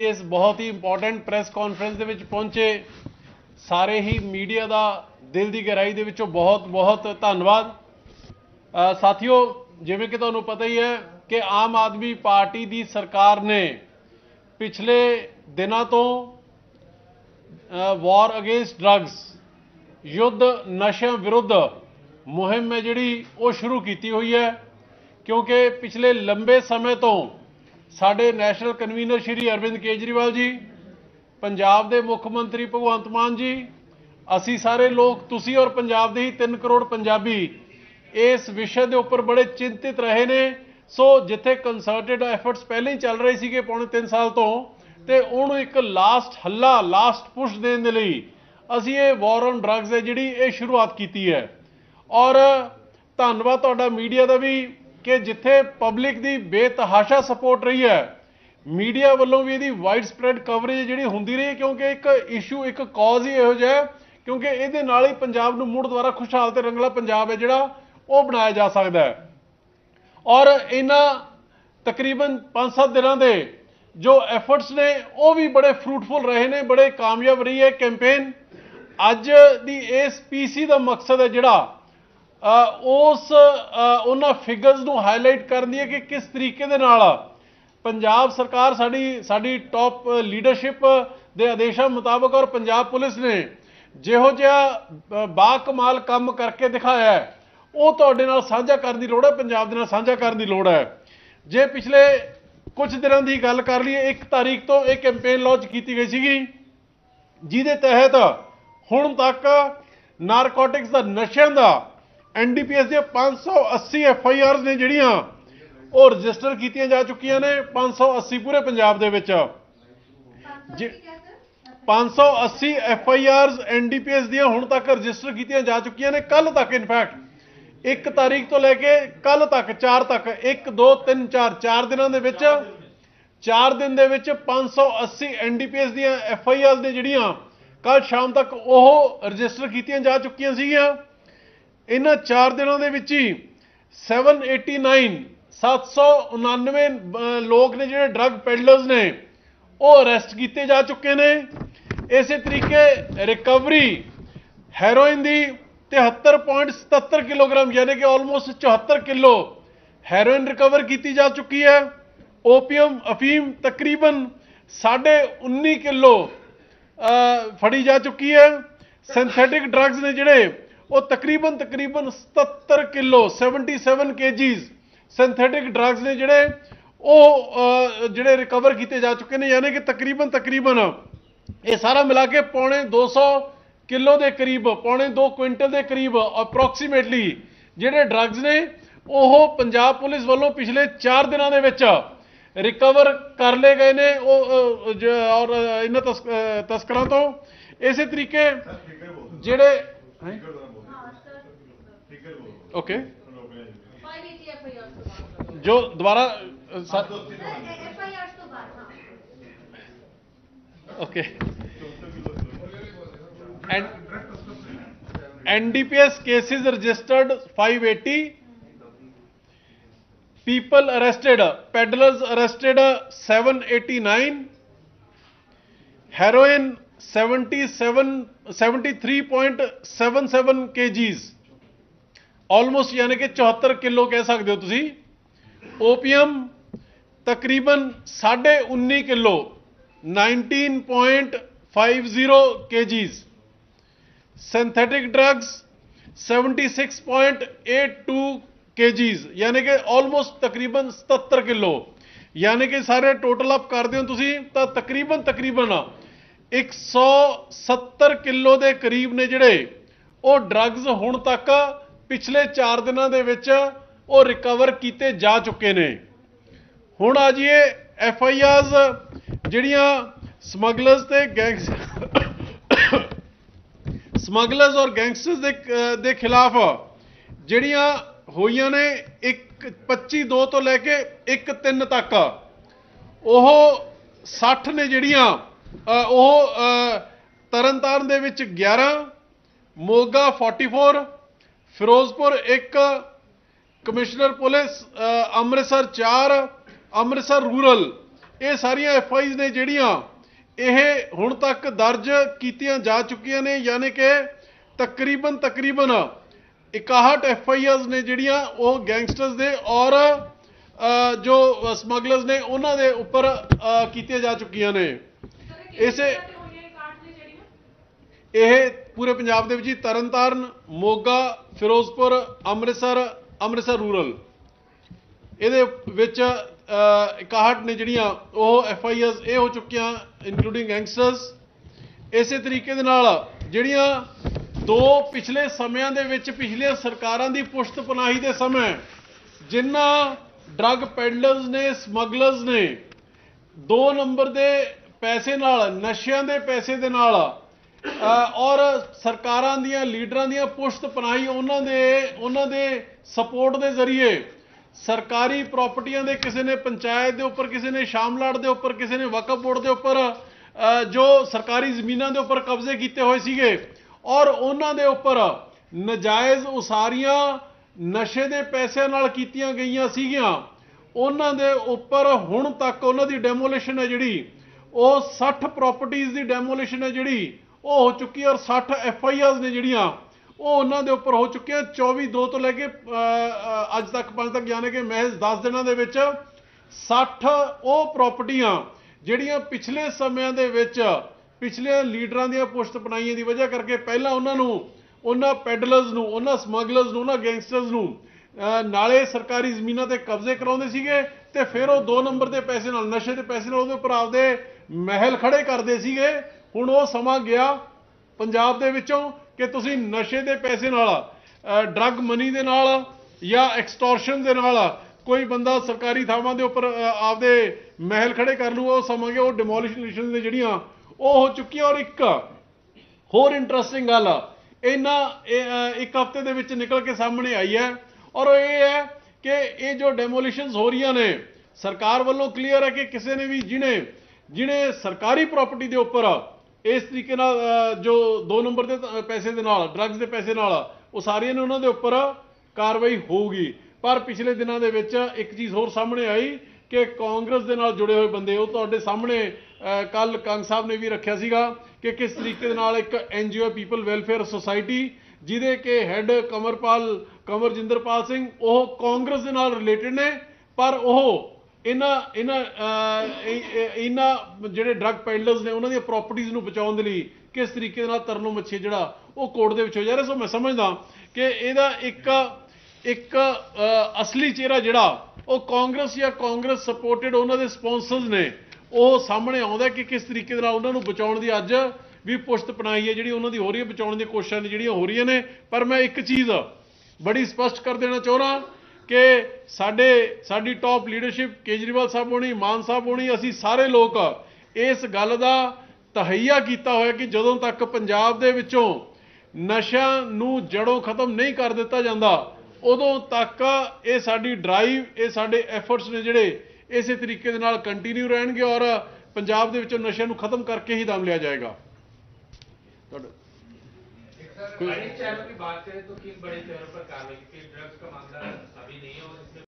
ਇਸ ਬਹੁਤ ਹੀ important press conference ਦੇ ਵਿੱਚ ਪਹੁੰਚੇ। ਸਾਰੇ ਹੀ ਮੀਡੀਆ ਦਾ ਦਿਲ ਦੀ ਗਹਿਰਾਈ ਦੇ ਵਿੱਚੋਂ ਬਹੁਤ ਬਹੁਤ ਧੰਨਵਾਦ। ਸਾਥੀਓ, ਜਿਵੇਂ ਕਿ ਤੁਹਾਨੂੰ ਪਤਾ ਹੀ ਹੈ ਕਿ ਆਮ ਆਦਮੀ ਪਾਰਟੀ ਦੀ ਸਰਕਾਰ ਨੇ ਪਿਛਲੇ ਦਿਨਾਂ ਤੋਂ ਵਾਰ ਅਗੇਂਸਟ ਡਰੱਗਸ ਯੁੱਧ ਨਸ਼ਿਆਂ ਵਿਰੁੱਧ ਮੁਹਿੰਮ ਹੈ ਜਿਹੜੀ ਉਹ ਸ਼ੁਰੂ ਕੀਤੀ ਹੋਈ ਹੈ। ਕਿਉਂਕਿ ਪਿਛਲੇ ਲੰਬੇ ਸਮੇਂ ਤੋਂ ਸਾਡੇ ਨੈਸ਼ਨਲ ਕਨਵੀਨਰ ਸ਼੍ਰੀ ਅਰਵਿੰਦ ਕੇਜਰੀਵਾਲ ਜੀ, ਪੰਜਾਬ ਦੇ ਮੁੱਖ ਮੰਤਰੀ ਭਗਵੰਤ ਮਾਨ ਜੀ, ਅਸੀਂ ਸਾਰੇ ਲੋਕ, ਤੁਸੀਂ ਔਰ ਪੰਜਾਬ ਦੇ ਹੀ 3 ਕਰੋੜ ਪੰਜਾਬੀ, ਇਸ ਵਿਸ਼ੇ ਦੇ ਉੱਪਰ ਬੜੇ ਚਿੰਤਿਤ ਰਹੇ ਨੇ। ਸੋ ਜਿੱਥੇ ਕੰਸਰਟਡ ਐਫਰਟਸ ਪਹਿਲਾਂ ਹੀ ਚੱਲ ਰਹੇ ਸੀਗੇ ਪੌਣੇ 3 ਸਾਲ ਤੋਂ, ਤੇ ਉਹਨੂੰ ਇੱਕ ਲਾਸਟ ਹੱਲਾ ਲਾਸਟ ਪੁਸ਼ ਦੇਣ ਦੇ ਲਈ ਅਸੀਂ ਇਹ ਵਾਰ ਔਨ ਡਰੱਗਸ ਹੈ ਜਿਹੜੀ ਇਹ ਸ਼ੁਰੂਆਤ ਕੀਤੀ ਹੈ। ਔਰ ਧੰਨਵਾਦ ਤੁਹਾਡਾ ਮੀਡੀਆ ਦਾ ਵੀ। ਕਿ ਜਿੱਥੇ ਪਬਲਿਕ ਦੀ ਬੇਤਹਾਸ਼ਾ ਸਪੋਰਟ ਰਹੀ ਹੈ ਮੀਡੀਆ ਵੱਲੋਂ ਵੀ ਇਹਦੀ ਵਾਈਡ ਸਪਰੈਡ ਕਵਰੇਜ ਜਿਹੜੀ ਹੁੰਦੀ ਰਹੀ ਕਿਉਂਕਿ ਇੱਕ ਇਸ਼ੂ ਇੱਕ ਕਾਜ਼ ਹੀ ਇਹੋ ਜਿਹਾ ਕਿਉਂਕਿ ਇਹਦੇ ਨਾਲ ਹੀ ਪੰਜਾਬ ਨੂੰ ਮੁੜ ਦੁਬਾਰਾ ਖੁਸ਼ਹਾਲ ਤੇ ਰੰਗਲਾ ਪੰਜਾਬ ਹੈ ਜਿਹੜਾ ਉਹ ਬਣਾਇਆ ਜਾ ਸਕਦਾ ਹੈ। ਔਰ ਇਹਨਾਂ ਤਕਰੀਬਨ 5-7 ਦਿਨਾਂ ਦੇ ਜੋ ਐਫਰਟਸ ਨੇ, ਉਹ ਵੀ ਬੜੇ ਫਰੂਟਫੁਲ ਰਹੇ ਨੇ, ਬੜੇ ਕਾਮਯਾਬ ਰਹੀ ਹੈ ਕੈਂਪੇਨ ਅੱਜ ਦੀ ਇਸ ਪੀਸੀ ਦਾ ਮਕਸਦ ਹੈ ਜਿਹੜਾ ਉਸ ਉਹਨਾਂ ਫਿਗਰਸ ਨੂੰ ਹਾਈਲਾਈਟ ਕਰਨ ਦੀ ਹੈ ਕਿ ਕਿਸ ਤਰੀਕੇ ਦੇ ਨਾਲ ਪੰਜਾਬ ਸਰਕਾਰ ਸਾਡੀ ਸਾਡੀ ਟੌਪ ਲੀਡਰਸ਼ਿਪ ਦੇ ਆਦੇਸ਼ਾਂ ਮੁਤਾਬਕ ਔਰ ਪੰਜਾਬ ਪੁਲਿਸ ਨੇ ਜਿਹੋ ਜਿਹਾ ਅ, ਬਾ ਕਮਾਲ ਕੰਮ ਕਰਕੇ ਦਿਖਾਇਆ ਹੈ ਉਹ ਤੁਹਾਡੇ ਨਾਲ ਸਾਂਝਾ ਕਰਨ ਦੀ ਲੋੜ ਹੈ ਪੰਜਾਬ ਦੇ ਨਾਲ ਸਾਂਝਾ ਕਰਨ ਦੀ ਲੋੜ ਹੈ। ਜੇ ਪਿਛਲੇ ਕੁਝ ਦਿਨਾਂ ਦੀ ਗੱਲ ਕਰ ਲਈਏ 1 ਤਾਰੀਖ ਤੋਂ ਇਹ ਕੈਂਪੇਨ ਲਾਂਚ ਕੀਤੀ ਗਈ ਸੀਗੀ ਜਿਹਦੇ ਤਹਿਤ ਹੁਣ ਤੱਕ ਨਾਰਕੋਟਿਕਸ ਦਾ ਨਸ਼ਿਆਂ ਦਾ ਐਨਡੀਪੀਐਸ ਦੀਆਂ 580 ਐਫਆਈਆਰਸ ਨੇ ਜਿਹੜੀਆਂ ਉਹ ਰਜਿਸਟਰ ਕੀਤੀਆਂ ਜਾ ਚੁੱਕੀਆਂ ਨੇ 580 ਪੂਰੇ ਪੰਜਾਬ ਦੇ ਵਿੱਚ। ਜੀ- 580 ਐਫਆਈਆਰਸ ਐਨਡੀਪੀਐਸ ਦੀਆਂ ਹੁਣ ਤੱਕ ਰਜਿਸਟਰ ਕੀਤੀਆਂ ਜਾ ਚੁੱਕੀਆਂ ਨੇ ਕੱਲ ਤੱਕ ਇਨਫੈਕਟ 1 ਤਾਰੀਖ ਤੋਂ ਲੈ ਕੇ ਕੱਲ ਤੱਕ 4 ਤੱਕ 1 2 3 4 4 ਦਿਨਾਂ ਦੇ ਵਿੱਚ 4 ਦਿਨ ਦੇ ਵਿੱਚ। 580 ਐਨਡੀਪੀਐਸ ਦੀਆਂ ਐਫਆਈਆਰਸ ਨੇ ਜਿਹੜੀਆਂ ਕੱਲ ਸ਼ਾਮ ਤੱਕ ਉਹ ਰਜਿਸਟਰ ਕੀਤੀਆਂ ਜਾ ਚੁੱਕੀਆਂ ਸੀਗੀਆਂ। ਇਹਨਾਂ 4 ਦਿਨਾਂ ਦੇ ਵਿੱਚ ਹੀ 789 799 ਅਹ, ਲੋਕ ਨੇ ਜਿਹੜੇ ਡਰੱਗ ਪੈਡਲਰਸ ਨੇ ਉਹ ਅਰੈਸਟ ਕੀਤੇ ਜਾ ਚੁੱਕੇ ਨੇ। ਇਸੇ ਤਰੀਕੇ ਰਿਕਵਰੀ ਹੈਰੋਇਨ ਦੀ 73.77 ਕਿਲੋਗ੍ਰਾਮ ਯਾਨੀ ਕਿ ਆਲਮੋਸਟ 74 ਕਿਲੋ ਹੈਰੋਇਨ ਰਿਕਵਰ ਕੀਤੀ ਜਾ ਚੁੱਕੀ ਹੈ। ਓਪੀਅਮ ਅਫੀਮ ਤਕਰੀਬਨ 19.5 ਕਿਲੋ ਅਹ, ਫੜੀ ਜਾ ਚੁੱਕੀ ਹੈ। ਸਿੰਥੈਟਿਕ ਡਰੱਗਸ ਨੇ ਜਿਹੜੇ ਉਹ ਤਕਰੀਬਨ ਤਕਰੀਬਨ 77 ਕਿਲੋ 77 ਕੇਜੀਜ਼ ਸਿੰਥੈਟਿਕ ਡਰੱਗਸ ਨੇ ਜਿਹੜੇ ਉਹ ਜਿਹੜੇ ਰਿਕਵਰ ਕੀਤੇ ਜਾ ਚੁੱਕੇ ਨੇ ਯਾਨੀ ਕਿ ਤਕਰੀਬਨ ਤਕਰੀਬਨ ਇਹ ਸਾਰਾ ਮਿਲਾ ਕੇ ਪੌਣੇ 200 ਕਿਲੋ ਦੇ ਕਰੀਬ ਪੌਣੇ 2 ਕੁਇੰਟਲ ਦੇ ਕਰੀਬ ਅਪਰੋਕਸੀਮੇਟਲੀ ਜਿਹੜੇ ਡਰੱਗਸ ਨੇ ਉਹ ਪੰਜਾਬ ਪੁਲਿਸ ਵੱਲੋਂ ਪਿਛਲੇ 4 ਦਿਨਾਂ ਦੇ ਵਿੱਚ ਰਿਕਵਰ ਕਰ ਲਏ ਗਏ ਨੇ। ਉਹ ਔਰ ਇਹਨਾਂ ਤਸਕਰਾਂ ਤੋਂ। ਇਸੇ ਤਰੀਕੇ ਜਿਹੜੇ ਓਕੇ ਜੋ ਦੁਬਾਰਾ ਅਹ, ਸਾ- okay and NDPS cases registered 580 people arrested peddlers arrested 789 heroin 77 73.77 kgs almost ਯਾਨੀ ਕਿ 74 ਕਿਲੋ ਕਹਿ ਸਕਦੇ ਹੋ ਤੁਸੀਂ। ਓਪੀਅਮ ਤਕਰੀਬਨ 19.5 kilo 19.50 kgs synthetic drugs 76.82 kgs ਯਾਨੀ ਕਿ ਆਲਮੋਸਟ ਤਕਰੀਬਨ 77 ਕਿਲੋ। ਯਾਨੀ ਕਿ ਸਾਰੇ ਟੋਟਲ ਅਪ ਕਰਦੇ ਹੋ ਤੁਸੀਂ, ਤਾਂ ਤਕਰੀਬਨ ਤਕਰੀਬਨ 170 ਕਿਲੋ ਦੇ ਕਰੀਬ ਨੇ ਜਿਹੜੇ। ਉਹ ਡਰੱਗਸ ਹੁਣ ਤੱਕ ਪਿਛਲੇ 4 ਦਿਨਾਂ ਦੇ ਵਿੱਚ ਉਹ ਰਿਕਵਰ ਕੀਤੇ ਜਾ ਚੁੱਕੇ ਨੇ। ਹੁਣ ਆ ਜੀਏ ਐਫ ਆਈ ਆਰਸ ਜਿਹੜੀਆਂ ਸਮਗਲਰਸ ਤੇ ਗੈਂਗਸ ਸਮਗਲਰਸ ਔਰ ਗੈਂਗਸਟਰਸ ਦੇ ਦੇ ਖਿਲਾਫ ਜਿਹੜੀਆਂ ਹੋਈਆਂ ਨੇ 1 25 2 ਤੋਂ ਲੈ ਕੇ 1 3 ਤੱਕ, ਉਹ 60 ਨੇ ਜਿਹੜੀਆਂ ਉਹ ਤਰਨਤਾਰਨ ਦੇ ਵਿੱਚ 11 Moga 44 Ferozepur 1 commissioner police Amritsar 4 Amritsar rural. ਇਹ ਸਾਰੀਆਂ ਐਫ ਆਈਜ਼ ਨੇ ਜਿਹੜੀਆਂ ਇਹ ਹੁਣ ਤੱਕ ਦਰਜ ਕੀਤੀਆਂ ਜਾ ਚੁੱਕੀਆਂ ਨੇ ਯਾਨੀ ਕਿ ਤਕਰੀਬਨ ਤਕਰੀਬਨ 61 ਐਫ ਆਈਆਰਸ ਨੇ ਜਿਹੜੀਆਂ ਉਹ ਗੈਂਗਸਟਰਸ ਦੇ ਔਰ ਜੋ ਸਮਗਲਰਸ ਨੇ ਉਹਨਾਂ ਦੇ ਉੱਪਰ ਕੀਤੀਆਂ ਜਾ ਚੁੱਕੀਆਂ ਨੇ। ਇਸੇ ਇਹ ਪੂਰੇ ਪੰਜਾਬ ਦੇ ਵਿੱਚ ਹੀ ਤਰਨਤਾਰਨ ਮੋਗਾ ਫਿਰੋਜ਼ਪੁਰ ਅੰਮ੍ਰਿਤਸਰ ਅੰਮ੍ਰਿਤਸਰ ਰੂਰਲ। ਇਹਦੇ ਵਿੱਚ ਅ, 61 ਨੇ ਜਿਹੜੀਆਂ ਉਹ ਐਫ ਆਈ ਆਰਸ ਇਹ ਹੋ ਚੁੱਕੀਆਂ ਇਨਕਲੂਡਿੰਗ ਗੈਂਗਸਟਰਸ ਇਸੇ ਤਰੀਕੇ ਦੇ ਨਾਲ ਜਿਹੜੀਆਂ ਦੋ ਪਿਛਲੇ ਸਮਿਆਂ ਦੇ ਵਿੱਚ ਪਿਛਲੀਆਂ ਸਰਕਾਰਾਂ ਦੀ ਪੁਸ਼ਤ ਪਨਾਹੀ ਦੇ ਸਮੇਂ ਜਿਨ੍ਹਾਂ ਡਰੱਗ ਪੈਡਲਰਸ ਨੇ ਸਮਗਲਰਸ ਨੇ ਦੋ ਨੰਬਰ ਦੇ ਪੈਸੇ ਨਾਲ ਨਸ਼ਿਆਂ ਦੇ ਪੈਸੇ ਦੇ ਨਾਲ ਔਰ ਸਰਕਾਰਾਂ ਦੀਆਂ, ਲੀਡਰਾਂ ਦੀਆਂ ਪੁਸ਼ਤ ਪਨਾਹੀ ਉਹਨਾਂ ਦੇ ਉਹਨਾਂ ਦੇ ਸਪੋਰਟ ਦੇ ਜ਼ਰੀਏ ਸਰਕਾਰੀ ਪ੍ਰਾਪਰਟੀਆਂ ਦੇ ਕਿਸੇ ਨੇ ਪੰਚਾਇਤ ਦੇ ਉੱਪਰ, ਕਿਸੇ ਨੇ ਸ਼ਾਮਲਾੜ ਦੇ ਉੱਪਰ, ਕਿਸੇ ਨੇ ਵਕਫ ਬੋਰਡ ਦੇ ਉੱਪਰ ਜੋ ਸਰਕਾਰੀ ਜ਼ਮੀਨਾਂ ਦੇ ਉੱਪਰ ਕਬਜ਼ੇ ਕੀਤੇ ਹੋਏ ਸੀਗੇ ਔਰ ਉਹਨਾਂ ਦੇ ਉੱਪਰ ਨਜਾਇਜ਼ ਉਸਾਰੀਆਂ ਨਸ਼ੇ ਦੇ ਪੈਸਿਆਂ ਨਾਲ ਕੀਤੀਆਂ ਗਈਆਂ ਸੀਗੀਆਂ, ਉਹਨਾਂ ਦੇ ਉੱਪਰ ਹੁਣ ਤੱਕ ਉਹਨਾਂ ਦੀ ਡੈਮੋਲੀਸ਼ਨ ਹੈ ਜਿਹੜੀ, ਉਹ 60 ਪ੍ਰਾਪਰਟੀਆਂ ਦੀ ਡੈਮੋਲੀਸ਼ਨ ਹੈ ਜਿਹੜੀ ਉਹ ਹੋ ਚੁੱਕੀ ਹੈ ਔਰ 60 ਐਫ ਆਈ ਆਰਸ ਨੇ ਜਿਹੜੀਆਂ, ਉਹ ਉਹਨਾਂ ਦੇ ਉੱਪਰ ਹੋ ਚੁੱਕੀਆਂ। 24 2 ਤੋਂ ਲੈ ਕੇ ਅੱਜ ਤੱਕ ਪੰਜ ਤੱਕ, ਯਾਨੀ ਕਿ ਮਹਿਜ਼ 10 ਦਿਨਾਂ ਦੇ ਵਿੱਚ 60 ਉਹ ਪ੍ਰਾਪਰਟੀਆਂ ਜਿਹੜੀਆਂ ਪਿਛਲੇ ਸਮਿਆਂ ਦੇ ਵਿੱਚ, ਪਿਛਲੇ ਲੀਡਰਾਂ ਦੀਆਂ ਪੁਸ਼ਤ ਬਣਾਈਆਂ ਦੀ ਵਜ੍ਹਾ ਕਰਕੇ ਪਹਿਲਾਂ ਉਹਨਾਂ ਨੂੰ, ਉਹਨਾਂ ਪੈਡਲਰਸ ਨੂੰ, ਉਹਨਾਂ ਸਮਗਲਰਸ ਨੂੰ, ਉਹਨਾਂ ਗੈਂਗਸਟਰਸ ਨੂੰ ਨਾਲੇ ਸਰਕਾਰੀ ਜ਼ਮੀਨਾਂ ਤੇ ਕਬਜ਼ੇ ਕਰਾਉਂਦੇ ਸੀਗੇ ਤੇ ਫਿਰ ਉਹ 2 ਨੰਬਰ ਦੇ ਪੈਸੇ ਨਾਲ, ਨਸ਼ੇ ਦੇ ਪੈਸੇ ਨਾਲ ਉਹਦੇ ਉੱਪਰ ਆਪਦੇ ਮਹਿਲ ਖੜੇ ਕਰਦੇ ਸੀਗੇ। ਹੁਣ ਉਹ ਸਮਾਂ ਗਿਆ ਪੰਜਾਬ ਦੇ ਵਿੱਚੋਂ ਕਿ ਤੁਸੀਂ ਨਸ਼ੇ ਦੇ ਪੈਸੇ ਨਾਲ ਡਰੱਗ ਮਨੀ ਦੇ ਨਾਲ ਜਾਂ ਐਕਸਟੋਰਸ਼ਨ ਦੇ ਨਾਲ ਕੋਈ ਬੰਦਾ ਸਰਕਾਰੀ ਥਾਵਾਂ ਦੇ ਉੱਪਰ ਆਪਦੇ ਮਹਿਲ ਖੜੇ ਕਰ ਲੂ ਉਹ ਸਮਾਂ ਗਿਆ, ਉਹ ਡਿਮੋਲੀਸ਼ਨ ਨੇ ਜਿਹੜੀਆਂ ਉਹ ਹੋ ਚੁੱਕੀਆਂ ਔਰ ਇੱਕ ਹੋਰ ਇੰਟਰਸਟਿੰਗ ਗੱਲ ਇਹਨਾਂ ਇੱਕ ਹਫ਼ਤੇ ਦੇ ਵਿੱਚ ਨਿਕਲ ਕੇ ਸਾਹਮਣੇ ਆਈ ਹੈ ਔਰ ਉਹ ਇਹ ਹੈ ਕਿ ਇਹ ਜੋ ਡੈਮੋਲੀਸ਼ਨਸ ਹੋ ਰਹੀਆਂ ਨੇ, ਸਰਕਾਰ ਵੱਲੋਂ ਕਲੀਅਰ ਹੈ ਕਿ ਕਿਸੇ ਨੇ ਵੀ ਜਿਹਨੇ ਜਿਹਨੇ ਸਰਕਾਰੀ ਪ੍ਰਾਪਰਟੀ ਦੇ ਉੱਪਰ ਇਸ ਤਰੀਕੇ ਨਾਲ ਜੋ 2 ਨੰਬਰ ਦੇ ਤ- ਪੈਸੇ ਦੇ ਨਾਲ ਡਰੱਗਸ ਦੇ ਪੈਸੇ ਨਾਲ, ਉਹ ਸਾਰੀਆਂ ਨੇ ਉਹਨਾਂ ਦੇ ਉੱਪਰ ਕਾਰਵਾਈ ਹੋਊਗੀ। ਪਰ ਪਿਛਲੇ ਦਿਨਾਂ ਦੇ ਵਿੱਚ ਇੱਕ ਚੀਜ਼ ਹੋਰ ਸਾਹਮਣੇ ਆਈ ਕਿ ਕਾਂਗਰਸ ਦੇ ਨਾਲ ਜੁੜੇ ਹੋਏ ਬੰਦੇ, ਉਹ ਤੁਹਾਡੇ ਸਾਹਮਣੇ ਕੱਲ ਕੰਗ ਸਾਹਿਬ ਨੇ ਵੀ ਰੱਖਿਆ ਸੀਗਾ ਕਿ ਕਿਸ ਤਰੀਕੇ ਦੇ ਨਾਲ ਇੱਕ ਐਨਜੀਓ ਪੀਪਲ ਵੈਲਫੇਅਰ ਸੁਸਾਇਟੀ, ਜਿਹਦੇ ਕਿ ਹੈੱਡ ਕਮਰਪਾਲ ਕਮਰਜਿੰਦਰਪਾਲ ਸਿੰਘ, ਉਹ ਕਾਂਗਰਸ ਦੇ ਨਾਲ ਰਿਲੇਟਡ ਨੇ, ਪਰ ਉਹ ਇਹਨਾਂ ਇਹਨਾਂ ਇਹਨਾਂ ਜਿਹੜੇ ਡਰੱਗ ਪੈਡਲਰਸ ਨੇ, ਉਹਨਾਂ ਦੀਆਂ ਪ੍ਰਾਪਰਟੀਆਂ ਨੂੰ ਬਚਾਉਣ ਦੇ ਲਈ ਕਿਸ ਤਰੀਕੇ ਦੇ ਨਾਲ ਤਰਨੋ ਮੱਛੀ ਜਿਹੜਾ, ਉਹ ਕੋਰਟ ਦੇ ਵਿੱਚ ਹੋ ਜਾ ਰਿਹਾ। ਸੋ ਮੈਂ ਸਮਝਦਾ ਕਿ ਇਹਦਾ ਇੱਕ ਇੱਕ ਅਸਲੀ ਚਿਹਰਾ ਜਿਹੜਾ, ਉਹ ਕਾਂਗਰਸ ਜਾਂ ਕਾਂਗਰਸ ਸਪੋਰਟਡ ਉਹਨਾਂ ਦੇ ਸਪਾਂਸਰਸ ਨੇ, ਉਹ ਸਾਹਮਣੇ ਆਉਂਦਾ ਕਿ ਕਿਸ ਤਰੀਕੇ ਦੇ ਨਾਲ ਉਹਨਾਂ ਨੂੰ ਬਚਾਉਣ ਦੀ ਅੱਜ ਵੀ ਪੁਸ਼ਤ ਪਨਾਈ ਹੈ, ਜਿਹੜੀ ਉਹਨਾਂ ਦੀ ਹੋ ਰਹੀ ਹੈ, ਬਚਾਉਣ ਦੀਆਂ ਕੋਸ਼ਿਸ਼ਾਂ ਨੇ, ਜਿਹੜੀਆਂ ਹੋ ਰਹੀਆਂ ਨੇ। ਪਰ ਮੈਂ ਇੱਕ ਚੀਜ਼ ਬੜੀ ਸਪਸ਼ਟ ਕਰ ਦੇਣਾ ਚਾਹੁੰਦਾ ਕਿ ਸਾਡੇ, ਸਾਡੀ ਟਾਪ ਲੀਡਰਸ਼ਿਪ ਕੇਜਰੀਵਾਲ ਸਾਹਿਬ ਹੋਣੀ, ਮਾਨ ਸਾਹਿਬ ਹੋਣੀ, ਅਸੀਂ ਸਾਰੇ ਲੋਕ ਇਸ ਗੱਲ ਦਾ ਤਹਈਆ ਕੀਤਾ ਹੋਇਆ ਕਿ ਜਦੋਂ ਤੱਕ ਪੰਜਾਬ ਦੇ ਵਿੱਚੋਂ ਨਸ਼ਾ ਨੂੰ ਜੜੋਂ ਖਤਮ ਨਹੀਂ ਕਰ ਦਿੱਤਾ ਜਾਂਦਾ, ਉਦੋਂ ਤੱਕ ਇਹ ਸਾਡੀ ਡਰਾਈਵ ਇਹ ਸਾਡੇ ਐਫਰਟਸ ਨੇ ਜਿਹੜੇ ਇਸੇ ਤਰੀਕੇ ਦੇ ਨਾਲ ਕੰਟੀਨਿਊ ਰਹਿਣਗੇ ਔਰ ਪੰਜਾਬ ਦੇ ਵਿੱਚੋਂ ਨਸ਼ੇ ਨੂੰ ਖਤਮ ਕਰਕੇ ਹੀ ਦਮ ਲਿਆ ਜਾਏਗਾ। ਤੁਹਾਡਾ सर बड़े शहरों की बात करें तो किन बड़े शहरों पर कार्रवाई की ड्रग्स का मामला अभी नहीं है और इसमें